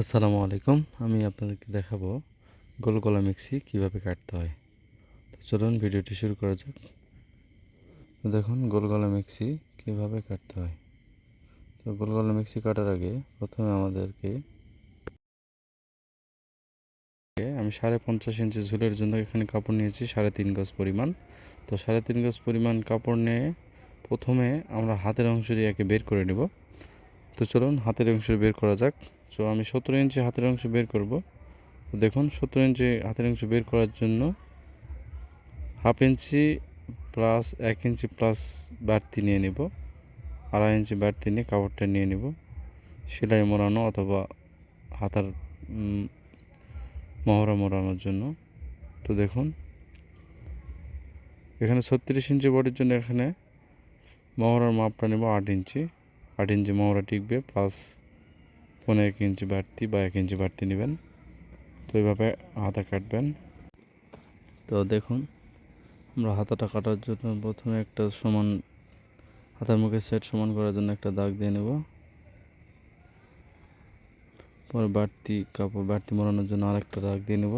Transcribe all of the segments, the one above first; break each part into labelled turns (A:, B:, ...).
A: আসসালামু আলাইকুম। আমি আপনাদেরকে দেখাবো গোল গলা মিক্সি কীভাবে কাটতে হয়। তো চলুন ভিডিওটি শুরু করা যাক। দেখুন, গোল গলা মিক্সি কীভাবে কাটতে হয়। তো গোল গলা মিক্সি কাটার আগে প্রথমে আমাদেরকে আমি সাড়ে পঞ্চাশ ইঞ্চি ঝুলের জন্য এখানে কাপড় নিয়েছি সাড়ে তিন গজ পরিমাণ। তো সাড়ে তিন গজ পরিমাণ কাপড় নিয়ে প্রথমে আমরা হাতের অংশ দিয়ে একে বের করে নেব। তো চলুন হাতের অংশ বের করা যাক। তো আমি সতেরো ইঞ্চি হাতের অংশ বের করব। দেখুন সতেরো ইঞ্চি হাতের অংশ বের করার জন্য হাফ ইঞ্চি প্লাস এক ইঞ্চি প্লাস বাড়তি নিয়ে নেব। আড়াই ইঞ্চি বাড়তি নিয়ে কাপড়টা নিয়ে নেব। সেলাই মোড়ানো অথবা হাতার মহড়া মোড়ানোর জন্য। তো দেখুন, এখানে ছত্রিশ ইঞ্চি বডির জন্য এখানে মহড়ার মাপটা নেব আট ইঞ্চি। আট ইঞ্চি মহড়া টিকবে প্লাস পনেরো এক ইঞ্চি বাড়তি বা এক ইঞ্চি বাড়তি নেবেন। তো এইভাবে হাতা কাটবেন। তো দেখুন, আমরা হাতাটা কাটার জন্য প্রথমে একটা সমান, হাতার মুখে সেট সমান করার জন্য একটা দাগ দিয়ে নেব। পরে বাড়তি কাপড়, বাড়তি মোড়ানোর জন্য আরেকটা দাগ দিয়ে নেব।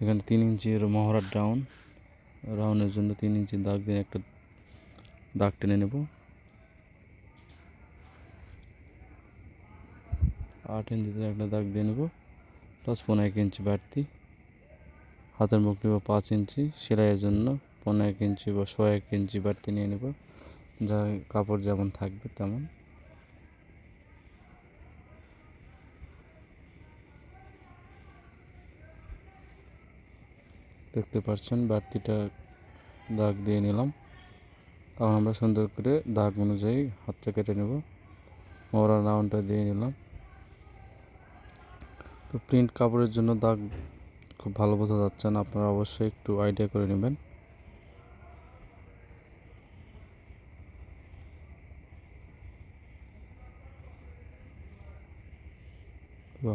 A: এখানে তিন ইঞ্চির মহড়ার ডাউন রাউনের জন্য তিন ইঞ্চি দাগ দিয়ে একটা দাগ টেনে নেব। আট ইঞ্চিতে একটা দাগ দিয়ে নেব। প্লাস পনেরো এক ইঞ্চি বাড়তি। হাতের মুখ নেব পাঁচ ইঞ্চি। সেলাইয়ের জন্য পনেরো এক ইঞ্চি বা ছয় এক ইঞ্চি বাড়তি নিয়ে নেব। যা কাপড় যেমন থাকবে তেমন। দেখতে পাচ্ছেন, বাড়তিটা দাগ দিয়ে নিলাম। কারণ আমরা সুন্দর করে দাগ অনুযায়ী হাতটা কেটে নেব। মোড়া রাউন্ডটা দিয়ে নিলাম। তো প্রিন্ট কাপড়ের জন্য দাগ খুব ভালো বোঝা যাচ্ছে না, আপনারা অবশ্যই একটু আইডিয়া করে নেবেন।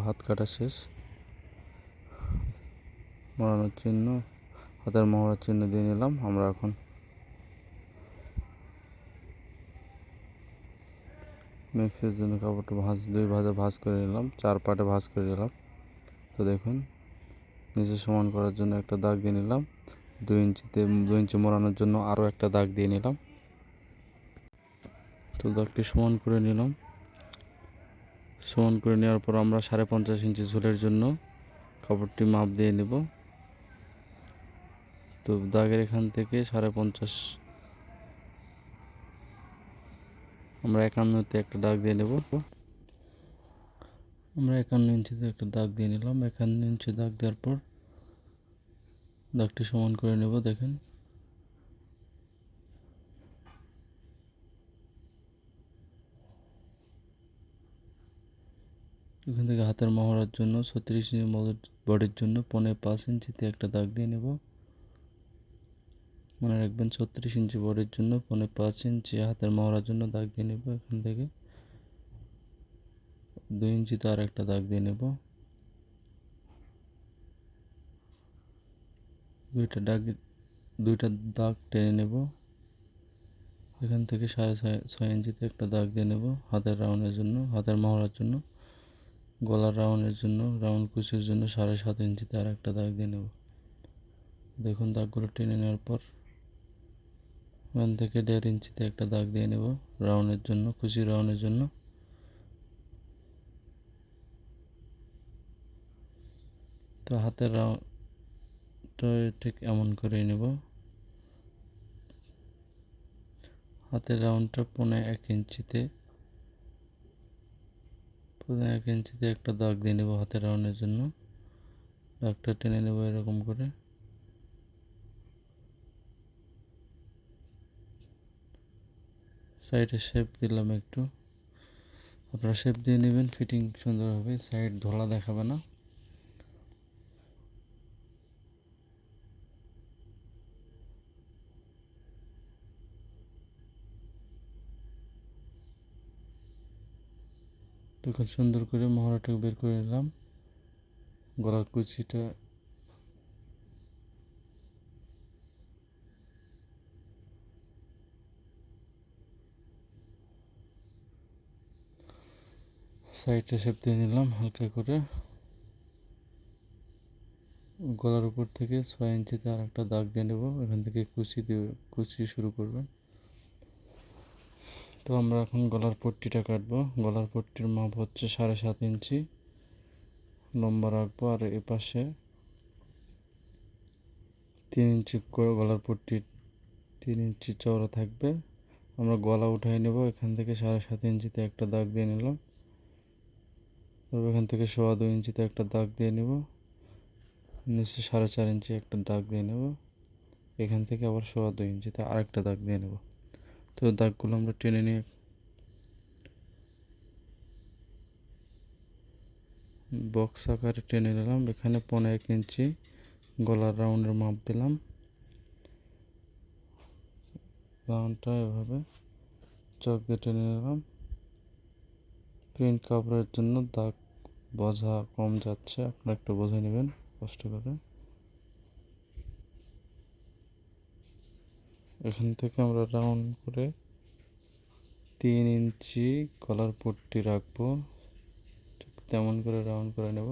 A: হাত কাটা শেষ। মরানোর চিহ্ন, হাতের মহড়ার চিহ্ন দিয়ে নিলাম, আমরা এখন মিক্সের জন্য কাপড়টা ভাঁজ, দুই ভাজা ভাঁজ করে নিলাম, চার পাটে ভাঁজ করে নিলাম। তো দেখুন নিচে সমান করার জন্য একটা দাগ দিয়ে নিলাম। দুই ইঞ্চিতে, দুই ইঞ্চি মোড়ানোর জন্য আরও একটা দাগ দিয়ে নিলাম। তো দাগটি সমান করে নিলাম। সমান করে নেওয়ার পর আমরা সাড়ে পঞ্চাশ ইঞ্চি ঝোলের জন্য কাপড়টি মাপ দিয়ে নেব। তো দাগের এখান থেকে সাড়ে পঞ্চাশ আমরা একান্নতে একটা দাগ দিয়ে নেব। আমরা একান্ন ইঞ্চিতে একটা দাগ দিয়ে নিলাম। একান্ন ইঞ্চি দাগ দেওয়ার পর দাগটি সমান করে নেব, দেখেন। এখান থেকে হাতের মহড়ার জন্য, ছত্রিশ ইঞ্চি বডির জন্য পনেরো পাঁচ ইঞ্চিতে একটা দাগ দিয়ে নেব। মনে রাখবেন, ছত্রিশ ইঞ্চি বডির জন্য পনেরো পাঁচ ইঞ্চি হাতের মহড়ার জন্য দাগ দিয়ে নেব এখান থেকে। দুই ইঞ্চিতে আর একটা দাগ দিয়ে নেব। দুইটা দাগ দুইটা দাগ টেনে নেব। এখান থেকে সাড়ে ছয় ছয় ইঞ্চিতে একটা দাগ দিয়ে নেব হাতের রাউন্ডের জন্য, হাতের মহড়ার জন্য। গলার রাউন্ডের জন্য, রাউন্ড কুচির জন্য সাড়ে সাত ইঞ্চিতে আর একটা দাগ দিয়ে নেব। দেখুন দাগগুলো টেনে নেওয়ার পর ওখান থেকে দেড় ইঞ্চিতে একটা দাগ দিয়ে নেব রাউন্ডের জন্য কুচি রাউন্ডের জন্য। তো হাতের রাউন্ডটা ঠিক এমন করেই নেব। হাতের রাউন্ডটা পনেরো এক ইঞ্চিতে পনেরো এক ইঞ্চিতে একটা দাগ দিয়ে নেব হাতের রাউন্ডের জন্য। দাগটা টেনে নেব এরকম করে। সাইডে শেপ দিলাম একটু। আপনারা শেপ দিয়ে নেবেন, ফিটিং সুন্দর হবে, সাইড ধোলা দেখাবে না। দেখুন, সুন্দর করে মহড়াটাকে বের করে নিলাম গলার কুচিটা সাইডে শেপ দিয়ে নিলাম হালকা করে। গলার উপর থেকে ছয় ইঞ্চিতে আর একটা দাগ দিয়ে নেব। এখান থেকে কুচি দিয়ে কুচি শুরু করবেন। তো আমরা এখন গলার পট্টিটা কাটবো। গলার পট্টির মাপ হচ্ছে সাড়ে সাত ইঞ্চি। লম্বা রাখব আর এ পাশে তিন ইঞ্চি করে গলার পট্টি, তিন ইঞ্চি চওড়া থাকবে। আমরা গলা উঠাই নেব। এখান থেকে সাড়ে সাত ইঞ্চিতে একটা দাগ দিয়ে নিলাম। তারপর এখান থেকে সোয়া দুই ইঞ্চিতে একটা দাগ দিয়ে নেব। নিচে সাড়ে চার ইঞ্চি একটা দাগ দিয়ে নেব। এখান থেকে আবার সোয়া দুই ইঞ্চিতে আরেকটা দাগ দিয়ে নেব। তো দাগগুলো আমরা টেনে নিয়ে বক্স আকারে টেনে নিলাম। এখানে পনেরো এক ইঞ্চি গলার রাউন্ডের মাপ দিলাম। রাউন্ডটা এভাবে চক দিয়ে টেনে নিলাম। প্রিন্ট কাপড়ের জন্য দাগ বোঝা কম যাচ্ছে, আপনারা একটু বুঝে নেবেন কষ্ট করে। এখান থেকে আমরা রাউন্ড করে তিন ইঞ্চি গলার পট্টি রাখব। ঠিক তেমন করে রাউন্ড করে নেব।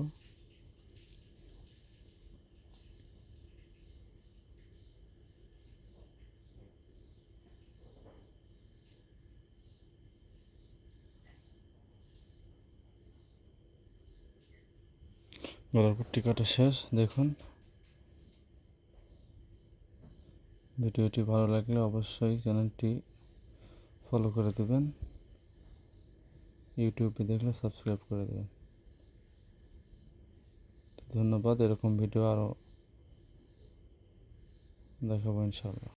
A: গলার পট্টি কাটা শেষ, দেখুন। ভিডিওটি ভালো লাগলে অবশ্যই চ্যানেলটি ফলো করে দেবেন। ইউটিউবে দেখলে সাবস্ক্রাইব করে দেবেন। ধন্যবাদ, এরকম ভিডিও আরও দেখাবো ইনশাল্লাহ